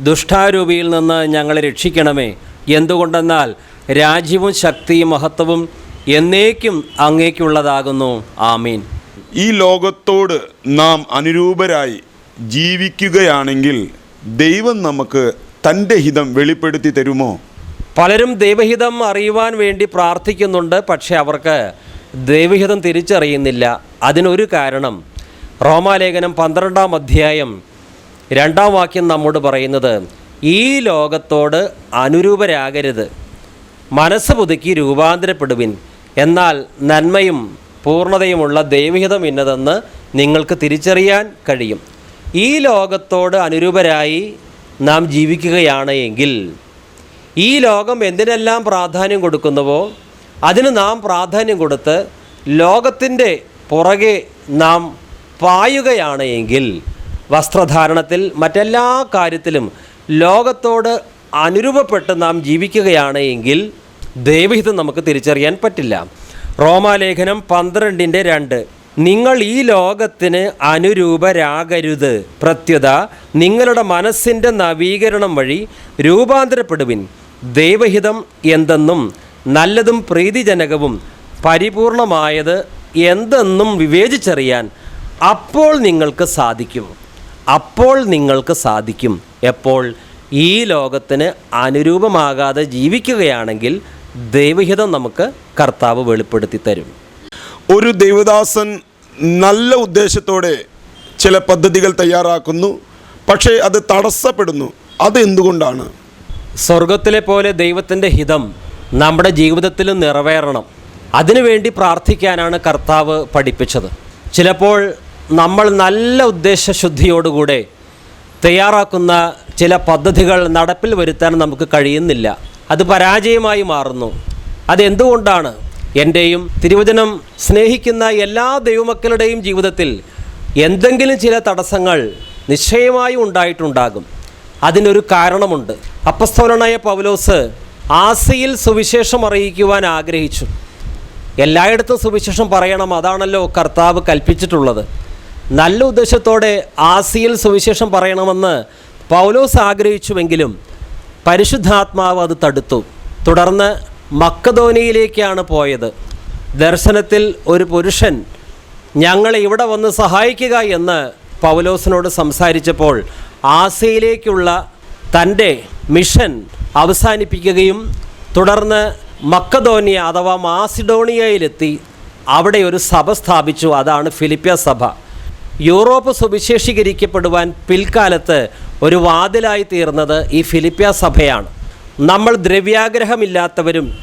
ദുഷ്ടാരൂപിയിൽ നിന്ന് ഞങ്ങളെ രക്ഷിക്കണമേ. എന്തുകൊണ്ടെന്നാൽ രാജ്യവും ശക്തിയും മഹത്വവും എന്നേക്കും അങ്ങേക്കുള്ളതാകുന്നു. ആമീൻ. ഈ ലോകത്തോട് നാം അനുരൂപരായി ജീവിക്കുകയാണെങ്കിൽ ദൈവം നമുക്ക് തന്റെ ഹിതം വെളിപ്പെടുത്തി തരുമോ? പലരും ദൈവഹിതം അറിയുവാൻ വേണ്ടി പ്രാർത്ഥിക്കുന്നുണ്ട് പക്ഷേ അവർക്ക് ദൈവഹിതം തിരിച്ചറിയുന്നില്ല. അതിനൊരു കാരണം റോമാലേഖനം പന്ത്രണ്ടാം അധ്യായം രണ്ടാം വാക്യം നമ്മോട് പറയുന്നത് ഈ ലോകത്തോട് അനുരൂപരാകരുത്. മനസ്സ് പുതുക്കി രൂപാന്തരപ്പെടുവിൻ. എന്നാൽ നന്മയും പൂർണതയുമുള്ള ദൈവഹിതം ഇന്നതെന്ന് നിങ്ങൾക്ക് തിരിച്ചറിയാൻ കഴിയും. ഈ ലോകത്തോട് അനുരൂപരായി നാം ജീവിക്കുകയാണ് എങ്കിൽ ഈ ലോകം എന്തിനെല്ലാം പ്രാധാന്യം കൊടുക്കുന്നുവോ അതിന് നാം പ്രാധാന്യം കൊടുത്ത് ലോകത്തിന്റെ പുറകെ നാം പായുകയാണ് എങ്കിൽ വസ്ത്രധാരണത്തിൽ മറ്റെല്ലാ കാര്യത്തിലും ലോകത്തോട് അനുരൂപപ്പെട്ട് നാം ജീവിക്കുകയാണ് എങ്കിൽ ദൈവഹിതം നമുക്ക് തിരിച്ചറിയാൻ പറ്റില്ല. റോമാലേഖനം പന്ത്രണ്ടിന്റെ രണ്ട്. നിങ്ങൾ ഈ ലോകത്തിന് അനുരൂപരാകരുത്. പ്രത്യുത നിങ്ങളുടെ മനസ്സിന്റെ നവീകരണം വഴി രൂപാന്തരപ്പെടുവിൻ. ദൈവഹിതം എന്തെന്നും നല്ലതും പ്രീതിജനകവും പരിപൂർണമായത് എന്തെന്നും വിവേചിച്ചറിയാൻ അപ്പോൾ നിങ്ങൾക്ക് സാധിക്കും. അപ്പോൾ നിങ്ങൾക്ക് സാധിക്കും. എപ്പോൾ? ഈ ലോകത്തിന് അനുരൂപമാകാതെ ജീവിക്കുകയാണെങ്കിൽ ദൈവഹിതം നമുക്ക് കർത്താവ് വെളിപ്പെടുത്തി തരും. ഒരു ദൈവദാസൻ നല്ല ഉദ്ദേശത്തോടെ ചില പദ്ധതികൾ തയ്യാറാക്കുന്നു. പക്ഷേ അത് തടസ്സപ്പെടുന്നു. അത് എന്തുകൊണ്ടാണ്? സ്വർഗത്തിലെ പോലെ ദൈവത്തിന്റെ ഹിതം നമ്മുടെ ജീവിതത്തിൽ നിറവേറണം. അതിനുവേണ്ടി പ്രാർത്ഥിക്കാനാണ് കർത്താവ് പഠിപ്പിച്ചത്. ചിലപ്പോൾ നമ്മൾ നല്ല ഉദ്ദേശശുദ്ധിയോടുകൂടെ തയ്യാറാക്കുന്ന ചില പദ്ധതികൾ നടപ്പിൽ വരുത്താൻ നമുക്ക് കഴിയുന്നില്ല. അത് പരാജയമായി മാറുന്നു. അതെന്തുകൊണ്ടാണ്? എന്റെയും തിരുവചനം സ്നേഹിക്കുന്ന എല്ലാ ദൈവമക്കളുടെയും ജീവിതത്തിൽ എന്തെങ്കിലും ചില തടസ്സങ്ങൾ നിശ്ചയമായും ഉണ്ടായിട്ടുണ്ടാകും. അതിനൊരു കാരണമുണ്ട്. അപ്പസ്തോലനായ പൗലോസ് ആസിയിൽ സുവിശേഷം അറിയിക്കുവാൻ ആഗ്രഹിച്ചു. എല്ലായിടത്തും സുവിശേഷം പറയണം. അതാണല്ലോ കർത്താവ് കൽപ്പിച്ചിട്ടുള്ളത്. നല്ല ഉദ്ദേശത്തോടെ ആസിയിൽ സുവിശേഷം പറയണമെന്ന് പൗലോസ് ആഗ്രഹിച്ചുവെങ്കിലും പരിശുദ്ധാത്മാവ് അത് തടുത്തു. തുടർന്ന് മക്കധോനിയിലേക്കാണ് പോയത്. ദർശനത്തിൽ ഒരു പുരുഷൻ ഞങ്ങളെ ഇവിടെ വന്ന് സഹായിക്കുക എന്ന് പൗലോസിനോട് സംസാരിച്ചപ്പോൾ ആസിയയിലേക്കുള്ള തന്റെ മിഷൻ അവസാനിപ്പിക്കുകയും തുടർന്ന് മക്കധോനിയ അഥവാ മാസിഡോണിയയിലെത്തി അവിടെ ഒരു സഭ സ്ഥാപിച്ചു. അതാണ് ഫിലിപ്പിയ സഭ. യൂറോപ്പ് സുവിശേഷീകരിക്കപ്പെടുവാൻ പിൽക്കാലത്ത് ഒരു വാതിലായി തീർന്നത് ഈ ഫിലിപ്പ്യ സഭയാണ്. നമ്മൾ ദ്രവ്യാഗ്രഹമില്ലാത്തവരും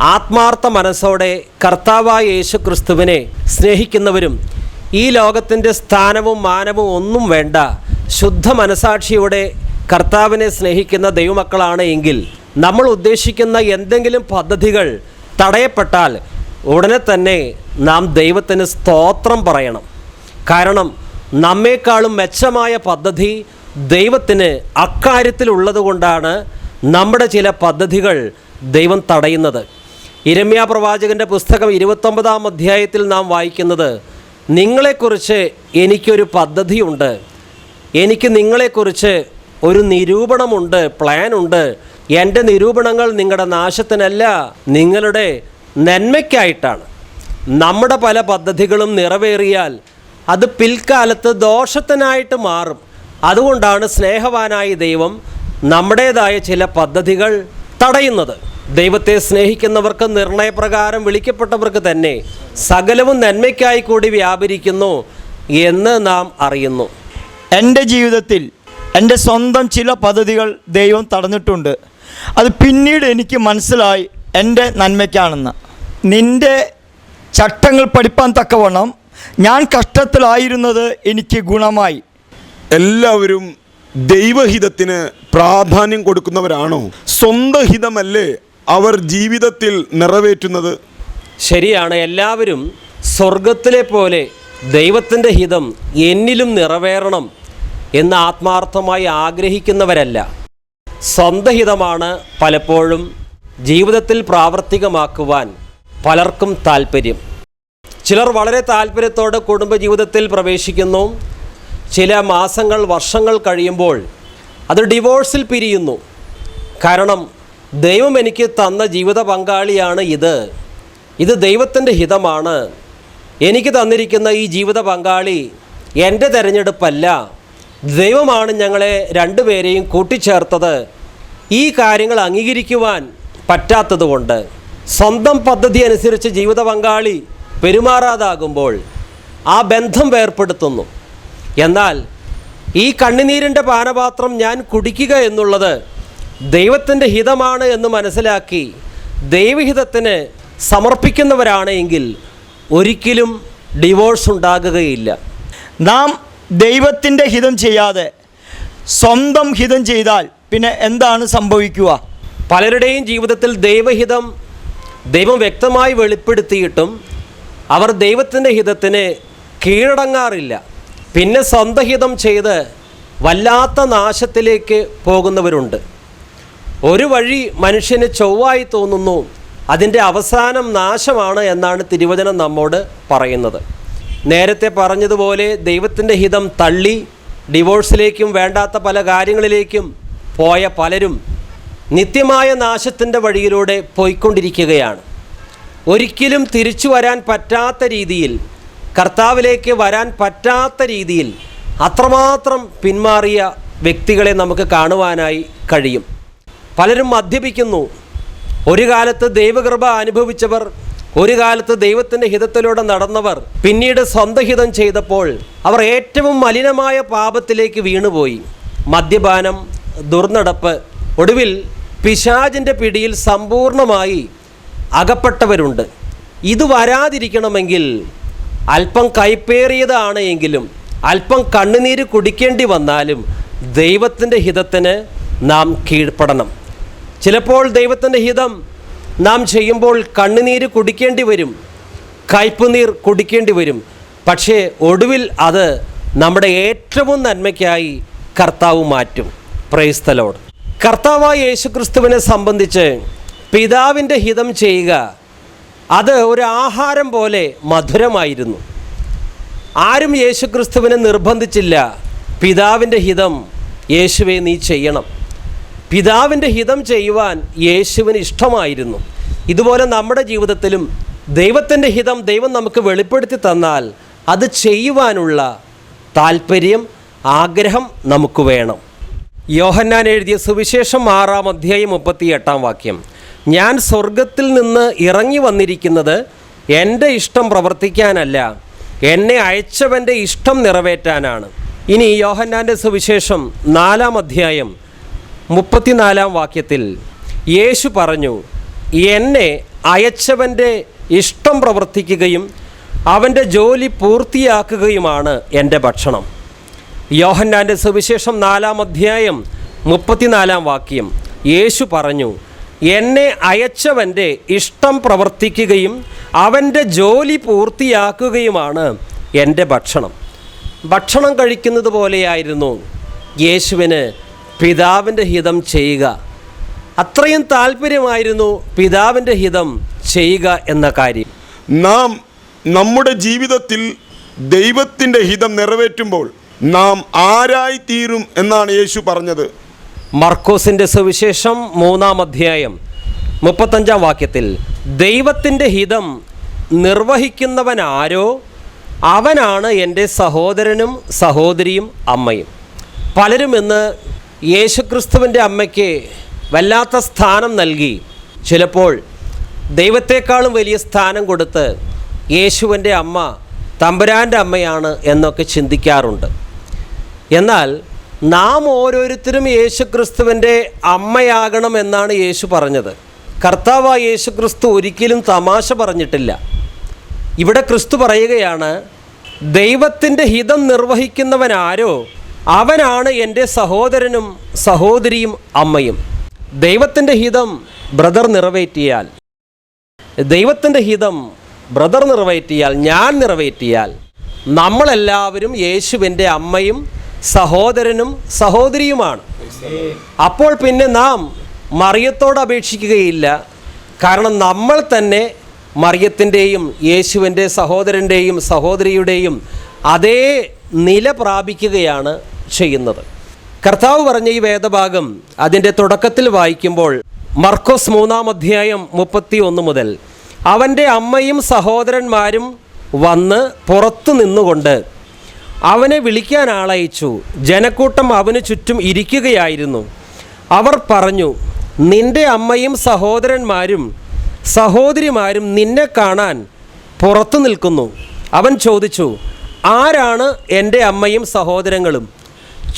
ആത്മാർത്ഥ മനസ്സോടെ കർത്താവായ യേശു ക്രിസ്തുവിനെ സ്നേഹിക്കുന്നവരും ഈ ലോകത്തിന്റെ സ്ഥാനവും മാനവും ഒന്നും വേണ്ട ശുദ്ധ മനസാക്ഷിയോടെ കർത്താവിനെ സ്നേഹിക്കുന്ന ദൈവമക്കളാണ് എങ്കിൽ നമ്മൾ ഉദ്ദേശിക്കുന്ന എന്തെങ്കിലും പദ്ധതികൾ തടയപ്പെട്ടാൽ ഉടനെ തന്നെ നാം ദൈവത്തിന് സ്തോത്രം പറയണം. കാരണം നമ്മേക്കാളും മെച്ചമായ പദ്ധതി ദൈവത്തിന് അക്കാര്യത്തിലുള്ളതുകൊണ്ടാണ് നമ്മുടെ ചില പദ്ധതികൾ ദൈവം തടയുന്നത്. ഇരമ്യ പ്രവാചകന്റെ പുസ്തകം ഇരുപത്തൊമ്പതാം അധ്യായത്തിൽ നാം വായിക്കുന്നത് നിങ്ങളെക്കുറിച്ച് എനിക്കൊരു പദ്ധതിയുണ്ട്. എനിക്ക് നിങ്ങളെക്കുറിച്ച് ഒരു നിരൂപണമുണ്ട് പ്ലാനുണ്ട്. എന്റെ നിരൂപണങ്ങൾ നിങ്ങളുടെ നാശത്തിനല്ല നിങ്ങളുടെ നന്മയ്ക്കായിട്ടാണ്. നമ്മുടെ പല പദ്ധതികളും നിറവേറിയാൽ അത് പിൽക്കാലത്ത് ദോഷത്തിനായിട്ട് മാറും. അതുകൊണ്ടാണ് സ്നേഹവാനായ ദൈവം നമ്മുടേതായ ചില പദ്ധതികൾ തടയുന്നത്. ദൈവത്തെ സ്നേഹിക്കുന്നവർക്ക് നിർണയപ്രകാരം വിളിക്കപ്പെട്ടവർക്ക് തന്നെ സകലവും നന്മയ്ക്കായി കൂടി വ്യാപരിക്കുന്നു എന്ന് നാം അറിയുന്നു. എന്റെ ജീവിതത്തിൽ എന്റെ സ്വന്തം ചില പദ്ധതികൾ ദൈവം തടഞ്ഞിട്ടുണ്ട്. അത് പിന്നീട് എനിക്ക് മനസ്സിലായി എന്റെ നന്മയ്ക്കാണെന്ന്. നിന്റെ ചട്ടങ്ങൾ പഠിപ്പാൻ തക്കവണ്ണം ഞാൻ കഷ്ടത്തിലായിരുന്നത് എനിക്ക് ഗുണമായി. എല്ലാവരും ദൈവഹിതത്തിന് പ്രാധാന്യം കൊടുക്കുന്നവരാണോ? സ്വന്തം ഹിതമല്ലേ അവർ ജീവിതത്തിൽ നിറവേറ്റുന്നത്? ശരിയാണ് എല്ലാവരും സ്വർഗത്തിലെ പോലെ ദൈവത്തിന്റെ ഹിതം എന്നിലും നിറവേറണം എന്ന് ആത്മാർത്ഥമായി ആഗ്രഹിക്കുന്നവരല്ല. സ്വന്തഹിതമാണ് പലപ്പോഴും ജീവിതത്തിൽ പ്രാവർത്തികമാക്കുവാൻ പലർക്കും താല്പര്യം ചിലർ വളരെ താല്പര്യത്തോടെ കുടുംബജീവിതത്തിൽ പ്രവേശിക്കുന്നു. ചില മാസങ്ങൾ വർഷങ്ങൾ കഴിയുമ്പോൾ അത് ഡിവോഴ്സിൽ പിരിയുന്നു. കാരണം ദൈവം എനിക്ക് തന്ന ജീവിത പങ്കാളിയാണ് ഇത്. ഇത് ദൈവത്തിന്റെ ഹിതമാണ്. എനിക്ക് തന്നിരിക്കുന്ന ഈ ജീവിത പങ്കാളി എന്റെ തിരഞ്ഞെടുപ്പല്ല. ദൈവമാണ് ഞങ്ങളെ രണ്ടുപേരെയും കൂട്ടിച്ചേർത്തത്. ഈ കാര്യങ്ങൾ അംഗീകരിക്കുവാൻ പറ്റാത്തതുകൊണ്ട് സ്വന്തം പദ്ധതി അനുസരിച്ച് ജീവിത പങ്കാളി പെരുമാറാതാകുമ്പോൾ ആ ബന്ധം വേർപ്പെടുത്തുന്നു. എന്നാൽ ഈ കണ്ണുനീരിന്റെ പാനപാത്രം ഞാൻ കുടിക്കുക എന്നുള്ളത് ദൈവത്തിന്റെ ഹിതമാണ് എന്ന് മനസ്സിലാക്കി ദൈവഹിതത്തിന് സമർപ്പിക്കുന്നവരാണ് എങ്കിൽ ഒരിക്കലും ഡിവോഴ്സ് ഉണ്ടാകുകയില്ല. നാം ദൈവത്തിന്റെ ഹിതം ചെയ്യാതെ സ്വന്തം ഹിതം ചെയ്താൽ പിന്നെ എന്താണ് സംഭവിക്കുക? പലരുടെയും ജീവിതത്തിൽ ദൈവഹിതം ദൈവം വ്യക്തമായി വെളിപ്പെടുത്തിയിട്ടും അവർ ദൈവത്തിന്റെ ഹിതത്തിന് കീഴടങ്ങാറില്ല. പിന്നെ സ്വന്തഹിതം ചെയ്ത് വല്ലാത്ത നാശത്തിലേക്ക് പോകുന്നവരുണ്ട്. ഒരു വഴി മനുഷ്യന് ചൊവ്വായി തോന്നുന്നു അതിന്റെ അവസാനം നാശമാണ് എന്നാണ് തിരുവചനം നമ്മോട് പറയുന്നത്. നേരത്തെ പറഞ്ഞതുപോലെ ദൈവത്തിന്റെ ഹിതം തള്ളി ഡിവോഴ്സിലേക്കും വേണ്ടാത്ത പല കാര്യങ്ങളിലേക്കും പോയ പലരും നിത്യമായ നാശത്തിന്റെ വഴിയിലൂടെ പോയിക്കൊണ്ടിരിക്കുകയാണ്. ഒരിക്കലും തിരിച്ചു വരാൻ പറ്റാത്ത രീതിയിൽ കർത്താവിലേക്ക് വരാൻ പറ്റാത്ത രീതിയിൽ അത്രമാത്രം പിന്മാറിയ വ്യക്തികളെ നമുക്ക് കാണുവാനായി കഴിയും. പലരും മദ്യപിക്കുന്നു. ഒരു കാലത്ത് ദൈവകൃപ അനുഭവിച്ചവർ ഒരു കാലത്ത് ദൈവത്തിന്റെ ഹിതത്തിലൂടെ നടന്നവർ പിന്നീട് സ്വന്തഹിതം ചെയ്തപ്പോൾ അവർ ഏറ്റവും മലിനമായ പാപത്തിലേക്ക് വീണുപോയി. മദ്യപാനം ദുർനടപ്പ് ഒടുവിൽ പിശാജിന്റെ പിടിയിൽ സമ്പൂർണമായി അകപ്പെട്ടവരുണ്ട്. ഇത് വരാതിരിക്കണമെങ്കിൽ അല്പം കൈപ്പേറിയതാണ് എങ്കിലും അല്പം കണ്ണുനീര് കുടിക്കേണ്ടി വന്നാലും ദൈവത്തിന്റെ ഹിതത്തിന് നാം കീഴ്പ്പെടണം. ചിലപ്പോൾ ദൈവത്തിന്റെ ഹിതം നാം ചെയ്യുമ്പോൾ കണ്ണുനീര് കുടിക്കേണ്ടി വരും കയ്പുനീർ കുടിക്കേണ്ടി വരും. പക്ഷേ ഒടുവിൽ അത് നമ്മുടെ ഏറ്റവും നന്മയ്ക്കായി കർത്താവ് മാറ്റും. പ്രൈസ്തലോട് കർത്താവായ യേശുക്രിസ്തുവിനെ സംബന്ധിച്ച് പിതാവിന്റെ ഹിതം ചെയ്യുക അത് ഒരു ആഹാരം പോലെ മധുരമായിരുന്നു. ആരും യേശുക്രിസ്തുവിനെ നിർബന്ധിച്ചില്ല. പിതാവിന്റെ ഹിതം യേശുവെ നീ ചെയ്യണം. പിതാവിന്റെ ഹിതം ചെയ്യുവാൻ യേശുവിന് ഇഷ്ടമായിരുന്നു. ഇതുപോലെ നമ്മുടെ ജീവിതത്തിലും ദൈവത്തിന്റെ ഹിതം ദൈവം നമുക്ക് വെളിപ്പെടുത്തി തന്നാൽ അത് ചെയ്യുവാനുള്ള താല്പര്യം ആഗ്രഹം നമുക്ക് വേണം. യോഹന്നാൻ എഴുതിയ സുവിശേഷം ആറാം അധ്യായം മുപ്പത്തി എട്ടാം വാക്യം. ഞാൻ സ്വർഗത്തിൽ നിന്ന് ഇറങ്ങി വന്നിരിക്കുന്നത് എന്റെ ഇഷ്ടം പ്രവർത്തിക്കാനല്ല. എന്നെ അയച്ചവന്റെ ഇഷ്ടം നിറവേറ്റാനാണ്. ഇനി യോഹന്നാന്റെ സുവിശേഷം നാലാം അധ്യായം മുപ്പത്തിനാലാം വാക്യത്തിൽ യേശു പറഞ്ഞു എന്നെ അയച്ചവന്റെ ഇഷ്ടം പ്രവർത്തിക്കുകയും അവന്റെ ജോലി പൂർത്തിയാക്കുകയുമാണ് എന്റെ ഭക്ഷണം. യോഹന്നാന്റെ സുവിശേഷം നാലാം അധ്യായം മുപ്പത്തിനാലാം വാക്യം യേശു പറഞ്ഞു എന്നെ അയച്ചവന്റെ ഇഷ്ടം പ്രവർത്തിക്കുകയും അവന്റെ ജോലി പൂർത്തിയാക്കുകയുമാണ് എന്റെ ഭക്ഷണം. ഭക്ഷണം കഴിക്കുന്നത് പോലെയായിരുന്നു. യേശുവിന് പിതാവിന്റെ ഹിതം ചെയ്യുക. അത്രയും താല്പര്യമായിരുന്നു പിതാവിന്റെ ഹിതം ചെയ്യുക എന്ന കാര്യം. നാം നമ്മുടെ ജീവിതത്തിൽ ദൈവത്തിന്റെ ഹിതം നിറവേറ്റുമ്പോൾ നാം ആരായിത്തീരും എന്നാണ് യേശു പറഞ്ഞത്. മർക്കോസിന്റെ സുവിശേഷം മൂന്നാം അധ്യായം മുപ്പത്തഞ്ചാം വാക്യത്തിൽ ദൈവത്തിന്റെ ഹിതം നിർവഹിക്കുന്നവൻ ആരോ അവനാണ് എന്റെ സഹോദരനും സഹോദരിയും അമ്മയും. പലരും ഇന്ന് യേശുക്രിസ്തുവിന്റെ അമ്മയ്ക്ക് വല്ലാത്ത സ്ഥാനം നൽകി. ചിലപ്പോൾ ദൈവത്തെക്കാളും വലിയ സ്ഥാനം കൊടുത്ത് യേശുവിന്റെ അമ്മ തമ്പുരാന്റെ അമ്മയാണ് എന്നൊക്കെ ചിന്തിക്കാറുണ്ട്. എന്നാൽ നാം ഓരോരുത്തരും യേശുക്രിസ്തുവിന്റെ അമ്മയാകണം എന്നാണ് യേശു പറഞ്ഞത്. കർത്താവ് യേശു ക്രിസ്തു ഒരിക്കലും തമാശ പറഞ്ഞിട്ടില്ല. ഇവിടെ ക്രിസ്തു പറയുകയാണ് ദൈവത്തിന്റെ ഹിതം നിർവഹിക്കുന്നവനാരോ അവനാണ് എന്റെ സഹോദരനും സഹോദരിയും അമ്മയും. ദൈവത്തിന്റെ ഹിതം ബ്രദർ നിറവേറ്റിയാൽ ദൈവത്തിന്റെ ഹിതം ബ്രദർ നിറവേറ്റിയാൽ ഞാൻ നിറവേറ്റിയാൽ നമ്മളെല്ലാവരും യേശുവിന്റെ അമ്മയും സഹോദരനും സഹോദരിയുമാണ്. അപ്പോൾ പിന്നെ നാം മറിയത്തോട് അപേക്ഷിക്കുകയില്ല. കാരണം നമ്മൾ തന്നെ മറിയത്തിന്റെയും യേശുവിന്റെ സഹോദരന്റെയും സഹോദരിയുടെയും അതേ നില പ്രാപിക്കുകയാണ് ചെയ്യുന്നത്. കർത്താവ് പറഞ്ഞ ഈ വേദഭാഗം അതിന്റെ തുടക്കത്തിൽ വായിക്കുമ്പോൾ മർക്കോസ് മൂന്നാം അധ്യായം മുപ്പത്തി ഒന്ന് മുതൽ അവന്റെ അമ്മയും സഹോദരന്മാരും വന്ന് പുറത്തു നിന്നുകൊണ്ട് അവനെ വിളിക്കാൻ ആളയച്ചു. ജനക്കൂട്ടം അവന് ചുറ്റും ഇരിക്കുകയായിരുന്നു. അവർ പറഞ്ഞു നിന്റെ അമ്മയും സഹോദരന്മാരും സഹോദരിമാരും നിന്നെ കാണാൻ പുറത്തു നിൽക്കുന്നു. അവൻ ചോദിച്ചു ആരാണ് എന്റെ അമ്മയും സഹോദരങ്ങളും?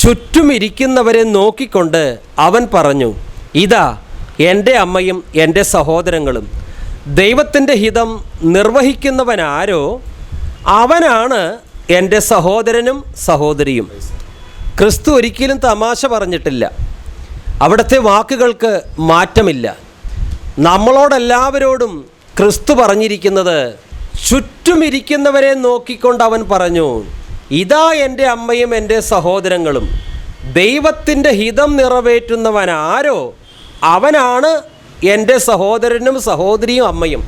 ചുറ്റും ഇരിക്കുന്നവരെ നോക്കിക്കൊണ്ട് അവൻ പറഞ്ഞു ഇതാ എന്റെ അമ്മയും എന്റെ സഹോദരങ്ങളും. ദൈവത്തിന്റെ ഹിതം നിർവഹിക്കുന്നവനാരോ അവനാണ് എന്റെ സഹോദരനും സഹോദരിയും. ക്രിസ്തു ഒരിക്കലും തമാശ പറഞ്ഞിട്ടില്ല. അവിടുത്തെ വാക്കുകൾക്ക് മാറ്റമില്ല. നമ്മളോടെല്ലാവരോടും ക്രിസ്തു പറഞ്ഞിരിക്കുന്നത് ചുറ്റുമിരിക്കുന്നവരെ നോക്കിക്കൊണ്ട് അവൻ പറഞ്ഞു ഇതാ എന്റെ അമ്മയും എന്റെ സഹോദരങ്ങളും. ദൈവത്തിന്റെ ഹിതം നിറവേറ്റുന്നവൻ ആരോ? അവനാണ് എന്റെ സഹോദരനും സഹോദരിയും അമ്മയും.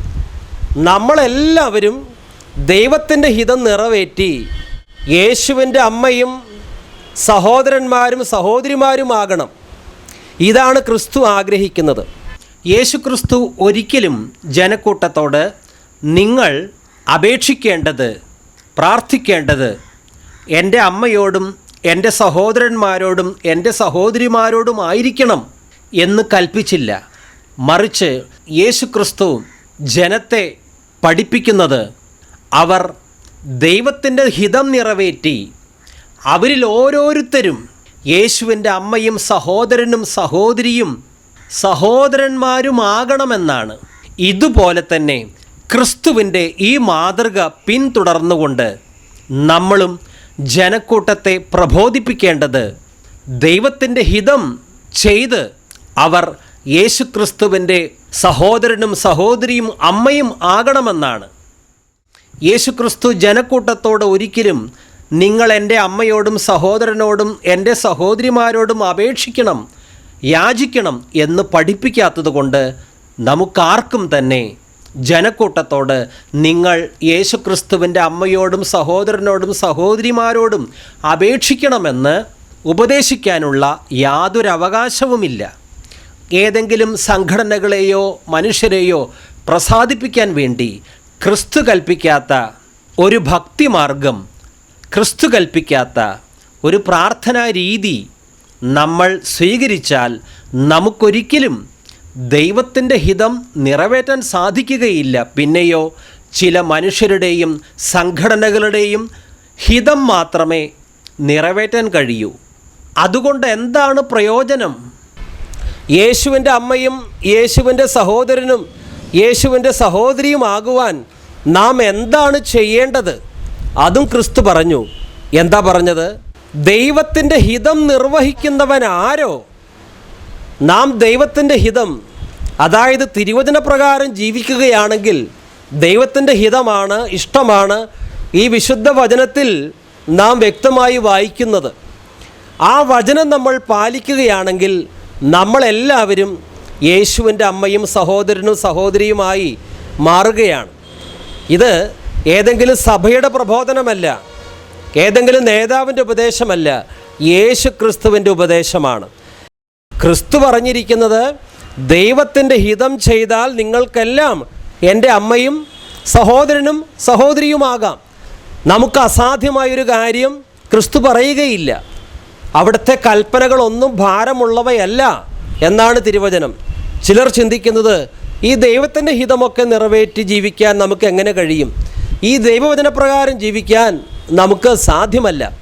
നമ്മളെല്ലാവരും ദൈവത്തിന്റെ ഹിതം നിറവേറ്റി യേശുവിന്റെ അമ്മയും സഹോദരന്മാരും സഹോദരിമാരുമാകണം. ഇതാണ് ക്രിസ്തു ആഗ്രഹിക്കുന്നത്. യേശു ക്രിസ്തു ഒരിക്കലും ജനക്കൂട്ടത്തോട് നിങ്ങൾ അപേക്ഷിക്കേണ്ടത് പ്രാർത്ഥിക്കേണ്ടത് എന്റെ അമ്മയോടും എന്റെ സഹോദരന്മാരോടും എന്റെ സഹോദരിമാരോടും ആയിരിക്കണം എന്ന് കൽപ്പിച്ചില്ല. മറിച്ച് യേശു ക്രിസ്തു ജനത്തെ പഠിപ്പിക്കുന്നത് അവർ ദൈവത്തിന്റെ ഹിതം നിറവേറ്റി അവരിൽ ഓരോരുത്തരും യേശുവിന്റെ അമ്മയും സഹോദരനും സഹോദരിയും സഹോദരന്മാരുമാകണമെന്നാണ്. ഇതുപോലെ തന്നെ ക്രിസ്തുവിന്റെ ഈ മാതൃക പിന്തുടർന്നുകൊണ്ട് നമ്മളും ജനക്കൂട്ടത്തെ പ്രബോധിപ്പിക്കേണ്ടത് ദൈവത്തിന്റെ ഹിതം ചെയ്ത് അവർ യേശുക്രിസ്തുവിന്റെ സഹോദരനും സഹോദരിയും അമ്മയും ആകണമെന്നാണ്. യേശുക്രിസ്തു ജനക്കൂട്ടത്തോട് ഒരിക്കലും നിങ്ങൾ എന്റെ അമ്മയോടും സഹോദരനോടും എന്റെ സഹോദരിമാരോടും അപേക്ഷിക്കണം യാചിക്കണം എന്ന് പഠിപ്പിക്കാത്തതുകൊണ്ട് നമുക്കാർക്കും തന്നെ ജനക്കൂട്ടത്തോട് നിങ്ങൾ യേശുക്രിസ്തുവിന്റെ അമ്മയോടും സഹോദരനോടും സഹോദരിമാരോടും അപേക്ഷിക്കണമെന്ന് ഉപദേശിക്കാനുള്ള യാതൊരു അവകാശവുമില്ല. ഏതെങ്കിലും സംഘടനകളെയോ മനുഷ്യരെയോ പ്രസാദിപ്പിക്കാൻ വേണ്ടി ക്രിസ്തു കൽപ്പിക്കാത്ത ഒരു ഭക്തിമാർഗം ക്രിസ്തു കൽപ്പിക്കാത്ത ഒരു പ്രാർത്ഥനാ രീതി നമ്മൾ സ്വീകരിച്ചാൽ നമുക്കൊരിക്കലും ദൈവത്തിന്റെ ഹിതം നിറവേറ്റാൻ സാധിക്കുകയില്ല. പിന്നെയോ ചില മനുഷ്യരുടെയും സംഘടനകളുടെയും ഹിതം മാത്രമേ നിറവേറ്റാൻ കഴിയൂ. അതുകൊണ്ട് എന്താണ് പ്രയോജനം? യേശുവിന്റെ അമ്മയും യേശുവിന്റെ സഹോദരനും യേശുവിന്റെ സഹോദരിയുമാകുവാൻ നാം എന്താണ് ചെയ്യേണ്ടത്? അതും ക്രിസ്തു പറഞ്ഞു. എന്താ പറഞ്ഞത്? ദൈവത്തിന്റെ ഹിതം നിർവഹിക്കുന്നവൻ ആരോ? നാം ദൈവത്തിന്റെ ഹിതം അതായത് തിരുവചന പ്രകാരം ജീവിക്കുകയാണെങ്കിൽ ദൈവത്തിന്റെ ഹിതമാണ് ഇഷ്ടമാണ് ഈ വിശുദ്ധ വചനത്തിൽ നാം വ്യക്തമായി വായിക്കുന്നത്. ആ വചനം നമ്മൾ പാലിക്കുകയാണെങ്കിൽ നമ്മളെല്ലാവരും യേശുവിന്റെ അമ്മയും സഹോദരനും സഹോദരിയുമായി മാറുകയാണ്. ഇത് ഏതെങ്കിലും സഭയുടെ പ്രബോധനമല്ല ഏതെങ്കിലും നേതാവിന്റെ ഉപദേശമല്ല യേശു ക്രിസ്തുവിന്റെ ഉപദേശമാണ്. ക്രിസ്തു പറഞ്ഞിരിക്കുന്നത് ദൈവത്തിന്റെ ഹിതം ചെയ്താൽ നിങ്ങൾക്കെല്ലാം എന്റെ അമ്മയും സഹോദരനും സഹോദരിയുമാകാം. നമുക്ക് അസാധ്യമായൊരു കാര്യം ക്രിസ്തു പറയുകയില്ല. അവിടുത്തെ കൽപ്പനകളൊന്നും ഭാരമുള്ളവയല്ല. എന്നാണ് തിരുവചനം. ചിലർ ചിന്തിക്കുന്നത് ഈ ദൈവത്തിന്റെ ഹിതമൊക്കെ നിറവേറ്റി ജീവിക്കാൻ നമുക്ക് എങ്ങനെ കഴിയും? ഈ ദൈവവചനപ്രകാരം ജീവിക്കാൻ നമുക്ക് സാധ്യമല്ല.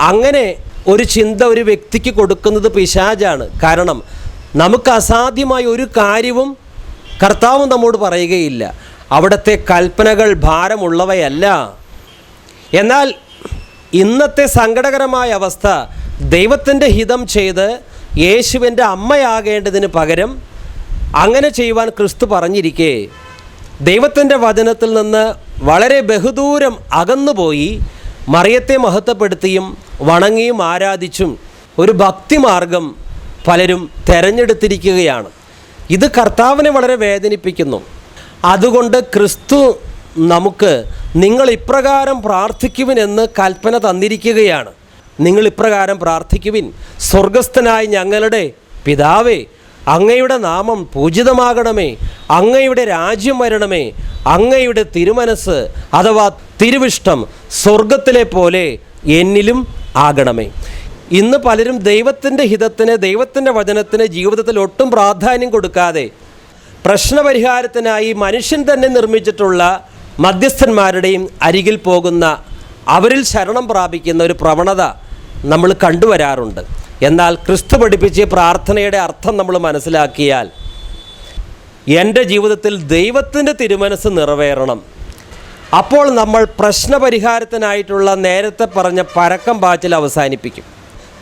അങ്ങനെ ഒരു ചിന്ത ഒരു വ്യക്തിക്ക് കൊടുക്കുന്നത് പിശാചാണ്. കാരണം നമുക്ക് അസാധ്യമായ ഒരു കാര്യവും കർത്താവ് നമ്മോട് പറയുകയില്ല. അവിടുത്തെ കൽപ്പനകൾ ഭാരമുള്ളവയല്ല. എന്നാൽ ഇന്നത്തെ സങ്കടകരമായ അവസ്ഥ ദൈവത്തിന്റെ ഹിതം ചെയ്ത് യേശുവിന്റെ അമ്മയാകേണ്ടതിന് പകരം അങ്ങനെ ചെയ്യുവാൻ ക്രിസ്തു പറഞ്ഞിരിക്കെ. ദൈവത്തിന്റെ വചനത്തിൽ നിന്ന് വളരെ ബഹുദൂരം അകന്നുപോയി മറിയത്തെ മഹത്വപ്പെടുത്തിയും വണങ്ങിയും ആരാധിച്ചും ഒരു ഭക്തിമാർഗം പലരും തെരഞ്ഞെടുത്തിരിക്കുകയാണ്. ഇത് കർത്താവിനെ വളരെ വേദനിപ്പിക്കുന്നു. അതുകൊണ്ട് ക്രിസ്തു നമുക്ക് നിങ്ങൾ ഇപ്രകാരം പ്രാർത്ഥിക്കുവിനെന്ന് കൽപ്പന തന്നിരിക്കുകയാണ്. നിങ്ങൾ ഇപ്രകാരം പ്രാർത്ഥിക്കുവിൻ. സ്വർഗസ്ഥനായ ഞങ്ങളുടെ പിതാവേ അങ്ങയുടെ നാമം പൂജിതമാകണമേ. അങ്ങയുടെ രാജ്യം വരണമേ. അങ്ങയുടെ തിരുമനസ് അഥവാ തിരുവിഷ്ടം സ്വർഗത്തിലെ പോലെ എന്നിലും ആകണമേ. ഇന്ന് പലരും ദൈവത്തിന്റെ ഹിതത്തിന് ദൈവത്തിന്റെ വചനത്തിന് ജീവിതത്തിൽ ഒട്ടും പ്രാധാന്യം കൊടുക്കാതെ പ്രശ്നപരിഹാരത്തിനായി മനുഷ്യൻ തന്നെ നിർമ്മിച്ചിട്ടുള്ള മധ്യസ്ഥന്മാരുടെയും അരികിൽ പോകുന്ന അവരിൽ ശരണം പ്രാപിക്കുന്ന ഒരു പ്രവണത നമ്മൾ കണ്ടുവരാറുണ്ട്. എന്നാൽ ക്രിസ്തു പഠിപ്പിച്ച് പ്രാർത്ഥനയുടെ അർത്ഥം നമ്മൾ മനസ്സിലാക്കിയാൽ എന്റെ ജീവിതത്തിൽ ദൈവത്തിന്റെ തിരുമനസ് നിറവേറണം. അപ്പോൾ നമ്മൾ പ്രശ്നപരിഹാരത്തിനായിട്ടുള്ള നേരത്തെ പറഞ്ഞ പരക്കം പാച്ചിൽ അവസാനിപ്പിക്കും.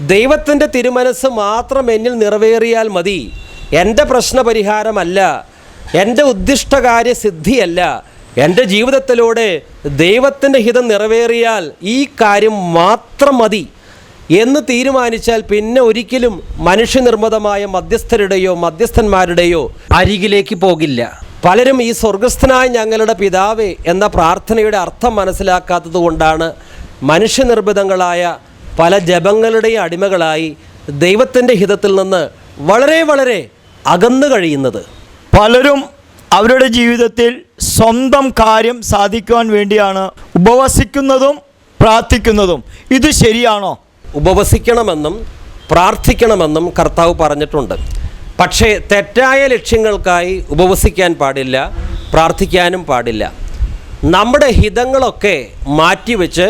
ദൈവത്തിന്റെ തിരുമനസ് മാത്രം എന്നിൽ നിറവേറിയാൽ മതി. എന്റെ പ്രശ്നപരിഹാരമല്ല. എന്റെ ഉദ്ദിഷ്ടകാര്യ സിദ്ധിയല്ല. എന്റെ ജീവിതത്തിലൂടെ ദൈവത്തിന്റെ ഹിതം നിറവേറിയാൽ ഈ കാര്യം മാത്രം മതി. എന്ന് തീരുമാനിച്ചാൽ പിന്നെ ഒരിക്കലും മനുഷ്യനിർമ്മിതമായ മധ്യസ്ഥരുടെയോ മധ്യസ്ഥന്മാരുടെയോ അരികിലേക്ക് പോകില്ല. പലരും ഈ സ്വർഗസ്ഥനായ ഞങ്ങളുടെ പിതാവേ എന്ന പ്രാർത്ഥനയുടെ അർത്ഥം മനസ്സിലാക്കാത്തത് കൊണ്ടാണ് മനുഷ്യനിർമ്മിതങ്ങളായ പല ജപങ്ങളുടെയും അടിമകളായി ദൈവത്തിന്റെ ഹിതത്തിൽ നിന്ന് വളരെ വളരെ അകന്നു കഴിയുന്നത്. പലരും അവരുടെ ജീവിതത്തിൽ സ്വന്തം കാര്യം സാധിക്കുവാൻ വേണ്ടിയാണ് ഉപവസിക്കുന്നതും പ്രാർത്ഥിക്കുന്നതും. ഇത് ശരിയാണോ? ഉപവസിക്കണമെന്നും പ്രാർത്ഥിക്കണമെന്നും കർത്താവ് പറഞ്ഞിട്ടുണ്ട്. പക്ഷേ തെറ്റായ ലക്ഷ്യങ്ങൾക്കായി ഉപവസിക്കാൻ പാടില്ല പ്രാർത്ഥിക്കാനും പാടില്ല. നമ്മുടെ ഹിതങ്ങളൊക്കെ മാറ്റിവെച്ച്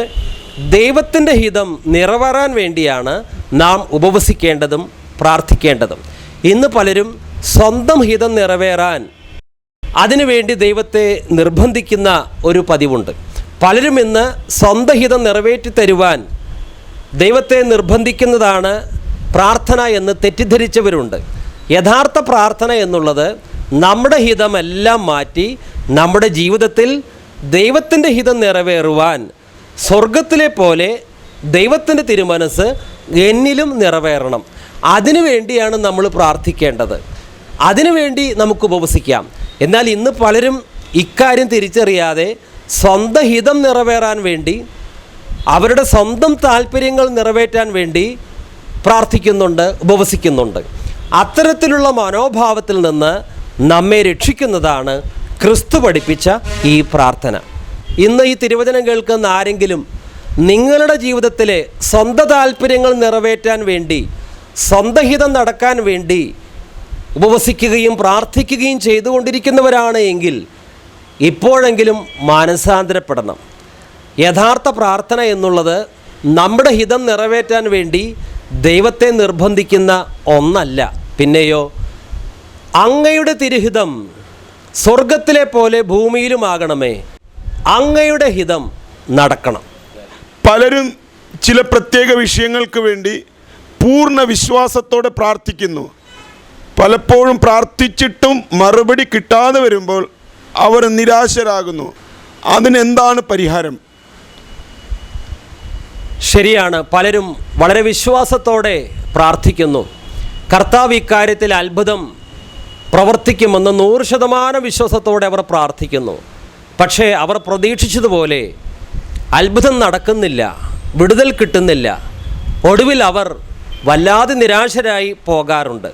ദൈവത്തിന്റെ ഹിതം നിറവേറാൻ വേണ്ടിയാണ് നാം ഉപവസിക്കേണ്ടതും പ്രാർത്ഥിക്കേണ്ടതും. ഇന്ന് പലരും സ്വന്തം ഹിതം നിറവേറാൻ അതിനുവേണ്ടി ദൈവത്തെ നിർബന്ധിക്കുന്ന ഒരു പതിവുണ്ട്. പലരും ഇന്ന് സ്വന്തം ഹിതം നിറവേറ്റി തരുവാൻ ദൈവത്തെ നിർബന്ധിക്കുന്നതാണ് പ്രാർത്ഥന എന്ന് തെറ്റിദ്ധരിച്ചവരുണ്ട്. യഥാർത്ഥ പ്രാർത്ഥന എന്നുള്ളത് നമ്മുടെ ഹിതമെല്ലാം മാറ്റി നമ്മുടെ ജീവിതത്തിൽ ദൈവത്തിന്റെ ഹിതം നിറവേറുവാൻ സ്വർഗത്തിലെ പോലെ ദൈവത്തിന്റെ തിരുമനസ് എന്നിലും നിറവേറണം. അതിനു വേണ്ടിയാണ് നമ്മൾ പ്രാർത്ഥിക്കേണ്ടത്. അതിനുവേണ്ടി നമുക്ക് ഉപവസിക്കാം. എന്നാൽ ഇന്ന് പലരും ഇക്കാര്യം തിരിച്ചറിയാതെ സ്വന്തം ഹിതം നിറവേറാൻ വേണ്ടി അവരുടെ സ്വന്തം താല്പര്യങ്ങൾ നിറവേറ്റാൻ വേണ്ടി പ്രാർത്ഥിക്കുന്നുണ്ട് ഉപവസിക്കുന്നുണ്ട്. അത്തരത്തിലുള്ള മനോഭാവത്തിൽ നിന്ന് നമ്മെ രക്ഷിക്കുന്നതാണ് ക്രിസ്തു പഠിപ്പിച്ച ഈ പ്രാർത്ഥന. ഇന്ന് ഈ തിരുവചനം കേൾക്കുന്ന ആരെങ്കിലും നിങ്ങളുടെ ജീവിതത്തിലെ സ്വന്തം താല്പര്യങ്ങൾ നിറവേറ്റാൻ വേണ്ടി സ്വന്തഹിതം നടക്കാൻ വേണ്ടി ഉപവസിക്കുകയും പ്രാർത്ഥിക്കുകയും ചെയ്തുകൊണ്ടിരിക്കുന്നവരാണ് എങ്കിൽ ഇപ്പോഴെങ്കിലും മാനസാന്തരപ്പെടണം. യഥാർത്ഥ പ്രാർത്ഥന എന്നുള്ളത് നമ്മുടെ ഹിതം നിറവേറ്റാൻ വേണ്ടി ദൈവത്തെ നിർബന്ധിക്കുന്ന ഒന്നല്ല. പിന്നെയോ അങ്ങയുടെ തിരുഹിതം സ്വർഗത്തിലെ പോലെ ഭൂമിയിലുമാകണമേ. അങ്ങയുടെ ഹിതം നടക്കണം. പലരും ചില പ്രത്യേക വിഷയങ്ങൾക്ക് വേണ്ടി പൂർണ വിശ്വാസത്തോടെ പ്രാർത്ഥിക്കുന്നു. പലപ്പോഴും പ്രാർത്ഥിച്ചിട്ടും മറുപടി കിട്ടാതെ വരുമ്പോൾ അവർ നിരാശരാകുന്നു. അതിനെന്താണ് പരിഹാരം? ശരിയാണ്. പലരും വളരെ വിശ്വാസത്തോടെ പ്രാർത്ഥിക്കുന്നു. കർത്താവ് ഇക്കാര്യത്തിൽ അത്ഭുതം പ്രവർത്തിക്കുമെന്ന് നൂറ് ശതമാനം വിശ്വാസത്തോടെ അവർ പ്രാർത്ഥിക്കുന്നു. പക്ഷേ അവർ പ്രതീക്ഷിച്ചതുപോലെ അത്ഭുതം നടക്കുന്നില്ല വിടുതൽ കിട്ടുന്നില്ല. ഒടുവിൽ അവർ വല്ലാതെ നിരാശരായി പോകാറുണ്ട്.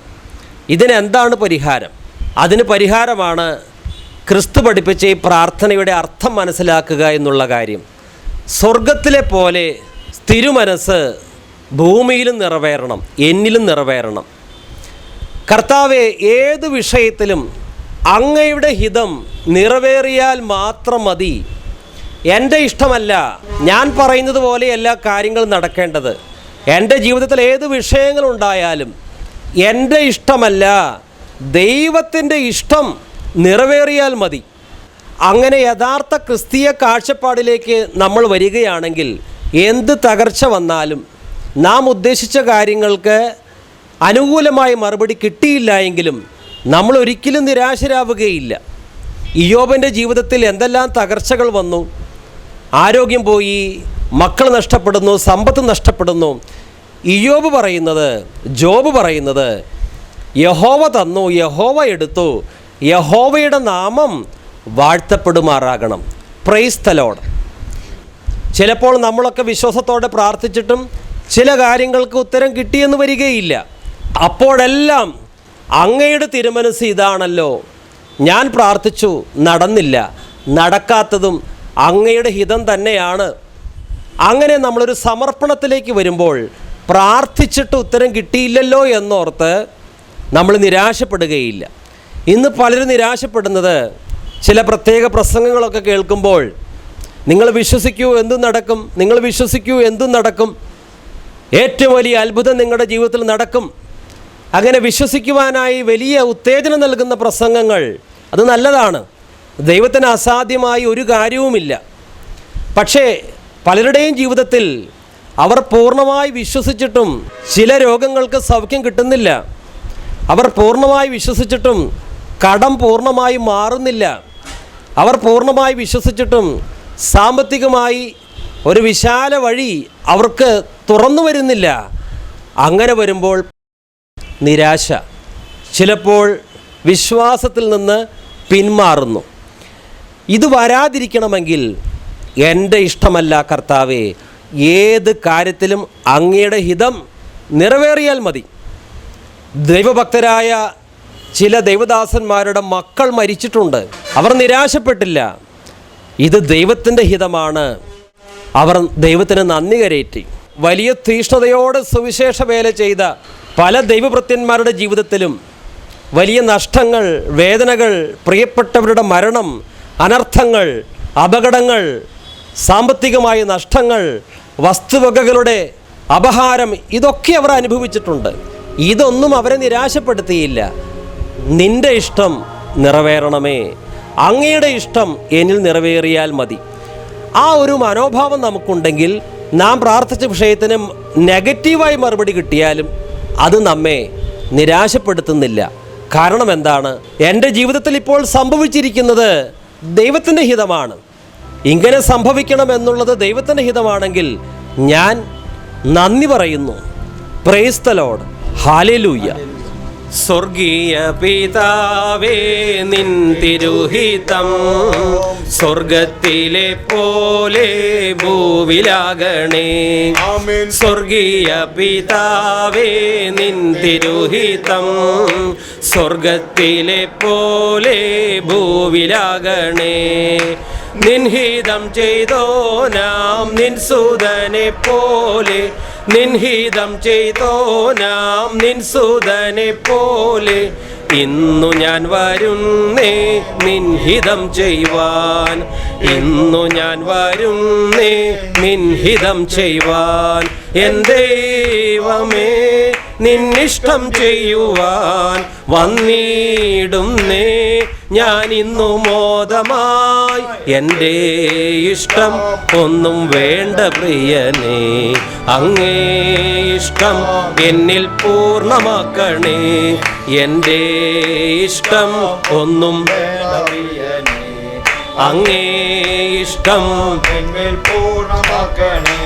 ഇതിനെന്താണ് പരിഹാരം? അതിന് പരിഹാരമാണ് ക്രിസ്തു പഠിപ്പിച്ച ഈ പ്രാർത്ഥനയുടെ അർത്ഥം മനസ്സിലാക്കുക എന്നുള്ള കാര്യം. സ്വർഗത്തിലെ പോലെ തിരുമനസ് ഭൂമിയിലും നിറവേറണം എന്നിലും നിറവേറണം. കർത്താവെ ഏത് വിഷയത്തിലും അങ്ങയുടെ ഹിതം നിറവേറിയാൽ മാത്രം മതി. എന്റെ ഇഷ്ടമല്ല ഞാൻ പറയുന്നത് പോലെ എല്ലാ കാര്യങ്ങളും നടക്കേണ്ടത്. എന്റെ ജീവിതത്തിൽ ഏത് വിഷയങ്ങളുണ്ടായാലും എന്റെ ഇഷ്ടമല്ല ദൈവത്തിന്റെ ഇഷ്ടം നിറവേറിയാൽ മതി. അങ്ങനെ യഥാർത്ഥ ക്രിസ്തീയ കാഴ്ചപ്പാടിലേക്ക് നമ്മൾ വരികയാണെങ്കിൽ എന്ത് തകർച്ച വന്നാലും നാം ഉദ്ദേശിച്ച കാര്യങ്ങൾക്ക് അനുകൂലമായി മറുപടി കിട്ടിയില്ല എങ്കിലും നമ്മൾ ഒരിക്കലും നിരാശരാവുകയില്ല. ഇയോബന്റെ ജീവിതത്തിൽ എന്തെല്ലാം തകർച്ചകൾ വന്നു? ആരോഗ്യം പോയി മക്കൾ നഷ്ടപ്പെടുന്നു സമ്പത്ത് നഷ്ടപ്പെടുന്നു. ഇയോബ് പറയുന്നത് ജോബ് പറയുന്നത് യഹോവ തന്നു യഹോവ എടുത്തു യഹോവയുടെ നാമം വാഴ്ത്തപ്പെടുമാറാകണം. പ്രൈസ് തലോട് ചിലപ്പോൾ നമ്മളൊക്കെ വിശ്വാസത്തോടെ പ്രാർത്ഥിച്ചിട്ടും ചില കാര്യങ്ങൾക്ക് ഉത്തരം കിട്ടിയെന്ന് വരികയില്ല. അപ്പോഴെല്ലാം അങ്ങയുടെ തിരുമനസ് ഇതാണല്ലോ. ഞാൻ പ്രാർത്ഥിച്ചു നടന്നില്ല. നടക്കാത്തതും അങ്ങയുടെ ഹിതം തന്നെയാണ്. അങ്ങനെ നമ്മളൊരു സമർപ്പണത്തിലേക്ക് വരുമ്പോൾ പ്രാർത്ഥിച്ചിട്ട് ഉത്തരം കിട്ടിയില്ലല്ലോ എന്നോർത്ത് നമ്മൾ നിരാശപ്പെടുകയില്ല. ഇന്ന് പലരും നിരാശപ്പെടുന്നത് ചില പ്രത്യേക പ്രസംഗങ്ങളൊക്കെ കേൾക്കുമ്പോൾ നിങ്ങൾ വിശ്വസിക്കൂ എന്തും നടക്കും നിങ്ങൾ വിശ്വസിക്കൂ എന്തും നടക്കും. ഏറ്റവും വലിയ അത്ഭുതം നിങ്ങളുടെ ജീവിതത്തിൽ നടക്കും. അങ്ങനെ വിശ്വസിക്കുവാനായി വലിയ ഉത്തേജനം നൽകുന്ന പ്രസംഗങ്ങൾ അത് നല്ലതാണ്. ദൈവത്തിന് അസാധ്യമായി ഒരു കാര്യവുമില്ല. പക്ഷേ പലരുടെയും ജീവിതത്തിൽ അവർ പൂർണമായി വിശ്വസിച്ചിട്ടും ചില രോഗങ്ങൾക്ക് സൗഖ്യം കിട്ടുന്നില്ല. അവർ പൂർണമായി വിശ്വസിച്ചിട്ടും കടം പൂർണമായി മാറുന്നില്ല. അവർ പൂർണമായി വിശ്വസിച്ചിട്ടും സാമ്പത്തികമായി ഒരു വിശാല വഴി അവർക്ക് തുറന്നു വരുന്നില്ല. അങ്ങനെ വരുമ്പോൾ നിരാശ. ചിലപ്പോൾ വിശ്വാസത്തിൽ നിന്ന് പിന്മാറുന്നു. ഇത് വരാതിരിക്കണമെങ്കിൽ എന്റെ ഇഷ്ടമല്ല കർത്താവേ ഏത് കാര്യത്തിലും അങ്ങയുടെ ഹിതം നിറവേറിയാൽ മതി. ദൈവഭക്തരായ ചില ദൈവദാസന്മാരുടെ മക്കൾ മരിച്ചിട്ടുണ്ട്. അവർ നിരാശപ്പെട്ടില്ല. ഇത് ദൈവത്തിന്റെ ഹിതമാണ്. അവർ ദൈവത്തിന് നന്ദി കരയേറ്റി വലിയ തീഷ്ണതയോടെ സുവിശേഷ വേല ചെയ്ത പല ദൈവഭൃത്യന്മാരുടെ ജീവിതത്തിലും വലിയ നഷ്ടങ്ങൾ വേദനകൾ പ്രിയപ്പെട്ടവരുടെ മരണം അനർത്ഥങ്ങൾ അപകടങ്ങൾ സാമ്പത്തികമായ നഷ്ടങ്ങൾ വസ്തുവകകളുടെ അപഹാരം ഇതൊക്കെ അവർ അനുഭവിച്ചിട്ടുണ്ട്. ഇതൊന്നും അവരെ നിരാശപ്പെടുത്തിയില്ല. നിന്റെ ഇഷ്ടം നിറവേറണമേ. അങ്ങയുടെ ഇഷ്ടം എന്നിൽ നിറവേറിയാൽ മതി. ആ ഒരു മനോഭാവം നമുക്കുണ്ടെങ്കിൽ നാം പ്രാർത്ഥിച്ച വിഷയത്തിന് നെഗറ്റീവായി മറുപടി കിട്ടിയാലും അത് നമ്മെ നിരാശപ്പെടുത്തുന്നില്ല. കാരണം എന്താണ്? എന്റെ ജീവിതത്തിൽ ഇപ്പോൾ സംഭവിച്ചിരിക്കുന്നത് ദൈവത്തിന്റെ ഹിതമാണ്. ഇങ്ങനെ സംഭവിക്കണം എന്നുള്ളത് ദൈവത്തിന്റെ ഹിതമാണെങ്കിൽ ഞാൻ നന്ദി പറയുന്നു. പ്രേസ്തലോട് ഹാലലൂയ്യ സ്വർഗീയ പിതാവേ നിൻ തിരുഹിതം സ്വർഗത്തിലെ പോലെ ഭൂവിലാകണേ. സ്വർഗീയ പിതാവേ നിൻ തിരുഹിതം സ്വർഗത്തിലെ പോലെ ഭൂവിലാകണേ. നിൻഹിതം ചെയ്തോ നാം നിൻ സുതനെ പോലെ നിൻഹിതം ചെയ്തോ നാം നിൻസുതനെ പോലെ. ഇന്നു ഞാൻ വരുന്നേ നിൻഹിതം ചെയ്യുവാൻ. ഇന്നു ഞാൻ വരുന്നേ നിൻഹിതം ചെയ്യുവാൻ. എൻ നിന്നിഷ്ടം ചെയ്യുവാൻ വന്നിടുന്നേ. ഞാൻ ഇന്നു മോദമായി എന്റെ ഇഷ്ടം ഒന്നും വേണ്ട പ്രിയനേ. അങ്ങേ ഇഷ്ടം എന്നിൽ പൂർണമാക്കണേ. എന്റെ ഇഷ്ടം ഒന്നും വേണ്ട പ്രിയനേ. അങ്ങേ ഇഷ്ടം എന്നിൽ പൂർണമാക്കണേ.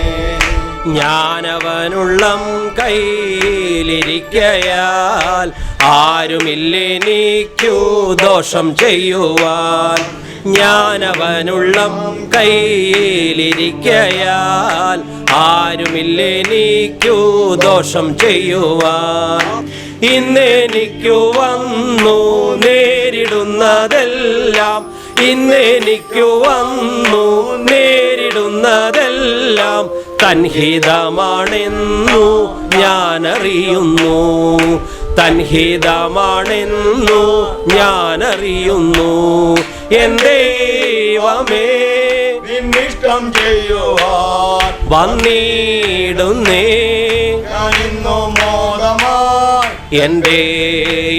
ഞാനവനുള്ളം കയ്യിലിരിക്കയാൽ ആരുമില്ലെനിക്കു ദോഷം ചെയ്യുവാൻ? ഞാനവനുള്ളം കയ്യിലിരിക്കയാൽ ആരുമില്ലെനിക്കു ദോഷം ചെയ്യുവാൻ? ഇന്നെനിക്കു വന്നു നേരിടുന്നതെല്ലാം ഇന്നെനിക്കു വന്നു നേരിടുന്നതെല്ലാം തൻഹിതമാണെന്നു ഞാനറിയുന്നു. തൻഹിതമാണെന്നു ഞാനറിയുന്നു. എൻ ദൈവമേ നിന്നിഷ്ടം ചെയ്യുവാൻ വന്നിടുന്നേ. മോദമായി എന്റെ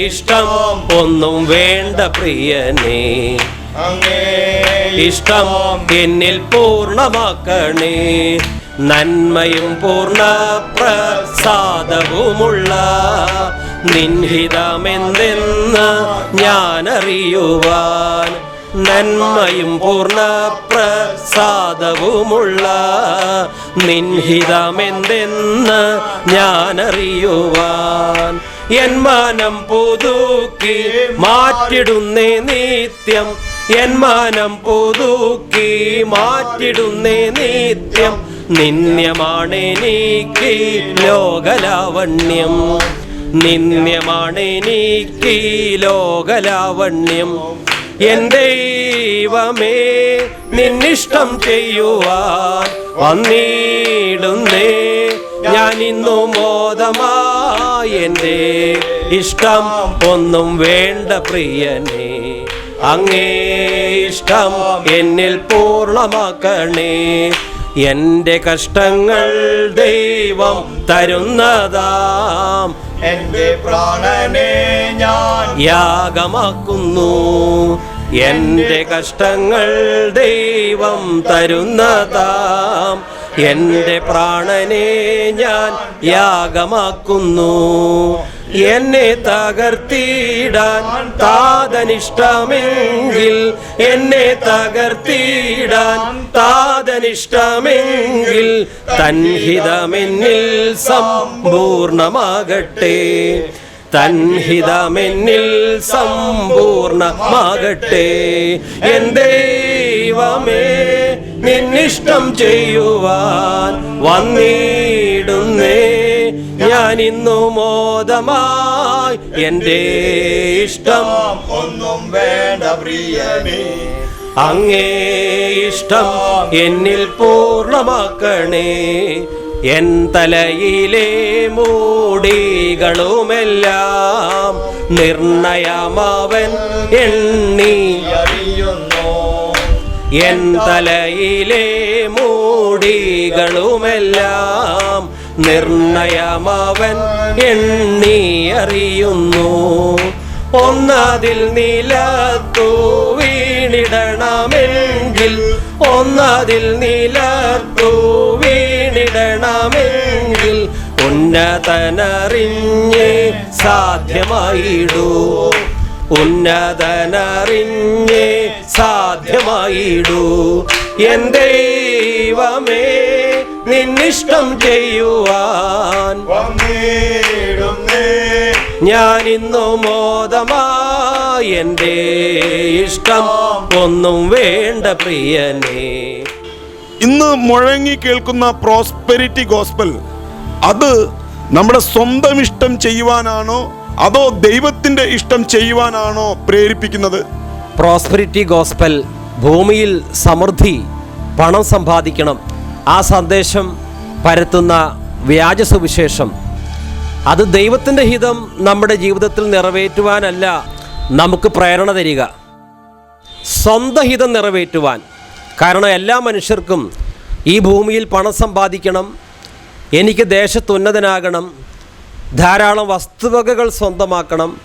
ഇഷ്ടം ഒന്നും വേണ്ട പ്രിയനേ. അങ്ങേ ഇഷ്ടം എന്നിൽ പൂർണമാക്കണേ. നന്മയും പൂർണ പ്രസാദവുമുള്ള നിൻഹിതമെന്തെന്ന് ഞാൻ അറിയുവാൻ നന്മയും പൂർണ പ്രസാദവുമുള്ള നിൻഹിതമെന്തെന്ന് ഞാൻ അറിയുവാൻ എൻ മാനം പുതുക്കി മാറ്റിടുന്നേ നിത്യം. എൻ മാനം പുതുക്കി മാറ്റിടുന്നേ നിത്യം. നിന്യമാണെനിക്ക് ലോകലാവണ്യം. നിന്യമാണെനിക്ക് ലോകലാവണ്യം. എൻ ദൈവമേ നിന്നിഷ്ടം ചെയ്യുവാൻ വന്നിടുന്നേ. ഞാൻ ഇന്നു മോദമായി എന്റെ ഇഷ്ടം ഒന്നും വേണ്ട പ്രിയനേ. അങ്ങേ ഇഷ്ടം എന്നിൽ പൂർണമാക്കണേ. എന്റെ കഷ്ടങ്ങൾ ദൈവം തരുന്നതാം. എന്റെ പ്രാണനെ ഞാൻ യാഗമാക്കുന്നു. എന്റെ കഷ്ടങ്ങൾ ദൈവം തരുന്നതാം. എന്റെ പ്രാണനെ ഞാൻ യാഗമാക്കുന്നു. എന്നെ തകർത്തിടാൻ താതനിഷ്ടമെങ്കിൽ എന്നെ തകർത്തിടാൻ താതനിഷ്ടമെങ്കിൽ തൻഹിതമെന്നിൽ സമ്പൂർണമാകട്ടെ. തൻഹിതമെന്നിൽ സമ്പൂർണമാകട്ടെ. എൻ ദൈവമേ. നിന്നിഷ്ടം ചെയ്യുവാൻ വന്നിടുന്നേ. ഞാൻ ഇന്നു മോദമായി എന്റെ ഇഷ്ടം ഒന്നും വേണ്ട പ്രിയമേ. അങ്ങേ ഇഷ്ടം എന്നിൽ പൂർണമാക്കണേ. എൻ തലയിലെ മൂടികളുമെല്ലാം നിർണയമാവൻ എണ്ണി എൻ തലയിലെ മൂടികളുമെല്ലാം നിർണയമവൻ എണ്ണി അറിയുന്നു ഒന്നതിൽ നിലത്തു വീണിടണമെങ്കിൽ ഒന്നതിൽ നിലത്തു വീണിടണമെങ്കിൽ ഉന്നതനറിഞ്ഞ് സാധ്യമായിടൂ. ഉന്നതനറിഞ്ഞ് സാധ്യമായിടൂ. എൻ ദൈവമേ നിന്നിഷ്ടം ചെയ്യുവാൻ. ഞാൻ ഇന്നു മോദമായി എന്റെ ഇഷ്ടം ഒന്നും വേണ്ട പ്രിയനെ. ഇന്ന് മുഴങ്ങി കേൾക്കുന്ന പ്രോസ്പെരിറ്റി ഗോസ്പൽ അത് നമ്മുടെ സ്വന്തം ഇഷ്ടം ചെയ്യുവാനാണോ അതോ ദൈവത്തിന്റെ ഇഷ്ടം ചെയ്യുവാനാണോ പ്രേരിപ്പിക്കുന്നത്? പ്രോസ്പെരിറ്റി ഗോസ്പൽ ഭൂമിയിൽ സമൃദ്ധി പണം സമ്പാദിക്കണം. ആ സന്ദേശം പരത്തുന്ന വ്യാജ സുവിശേഷം. അത് ദൈവത്തിന്റെ ഹിതം നമ്മുടെ ജീവിതത്തിൽ നിറവേറ്റുവാനല്ല നമുക്ക് പ്രേരണ തരിക. സ്വന്തം ഹിതം നിറവേറ്റുവാൻ. കാരണം എല്ലാ മനുഷ്യർക്കും ഈ ഭൂമിയിൽ പണം സമ്പാദിക്കണം എനിക്ക് ദേശത്തുന്നതനാകണം ധാരാളം വസ്തുവകകൾ സ്വന്തമാക്കണം.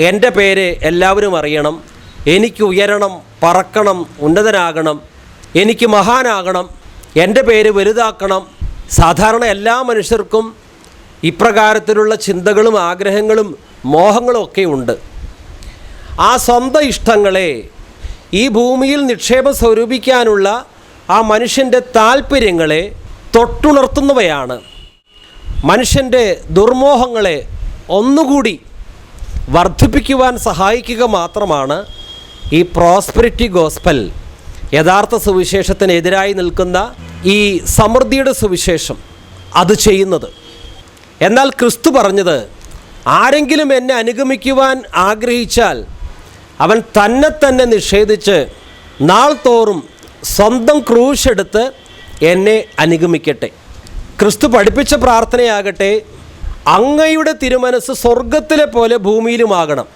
എന്റെ പേര് എല്ലാവരും അറിയണം. എനിക്ക് ഉയരണം പറക്കണം ഉന്നതനാകണം. എനിക്ക് മഹാനാകണം. എന്റെ പേര് വലുതാക്കണം. സാധാരണ എല്ലാ മനുഷ്യർക്കും ഇപ്രകാരത്തിലുള്ള ചിന്തകളും ആഗ്രഹങ്ങളും മോഹങ്ങളും ഒക്കെ ഉണ്ട്. ആ സ്വന്തം ഇഷ്ടങ്ങളെ ഈ ഭൂമിയിൽ നിക്ഷേപം സ്വരൂപിക്കാനുള്ള ആ മനുഷ്യന്റെ താല്പര്യങ്ങളെ തൊട്ടുണർത്തുന്നവയാണ്. മനുഷ്യന്റെ ദുർമോഹങ്ങളെ ഒന്നുകൂടി വർദ്ധിപ്പിക്കുവാൻ സഹായിക്കുക മാത്രമാണ് ഈ പ്രോസ്പെരിറ്റി ഗോസ്പൽ യഥാർത്ഥ സുവിശേഷത്തിനെതിരായി നിൽക്കുന്ന ഈ സമൃദ്ധിയുടെ സുവിശേഷം അത് ചെയ്യുന്നത്. എന്നാൽ ക്രിസ്തു പറഞ്ഞത് ആരെങ്കിലും എന്നെ അനുഗമിക്കുവാൻ ആഗ്രഹിച്ചാൽ അവൻ തന്നെ തന്നെ നിഷേധിച്ച് നാൾ തോറും സ്വന്തം ക്രൂശെടുത്ത് എന്നെ അനുഗമിക്കട്ടെ. ക്രിസ്തു പഠിപ്പിച്ച പ്രാർത്ഥനയാകട്ടെ അങ്ങയുടെ തിരുമനസ് സ്വർഗത്തിലെ പോലെ ഭൂമിയിലുമാകണം.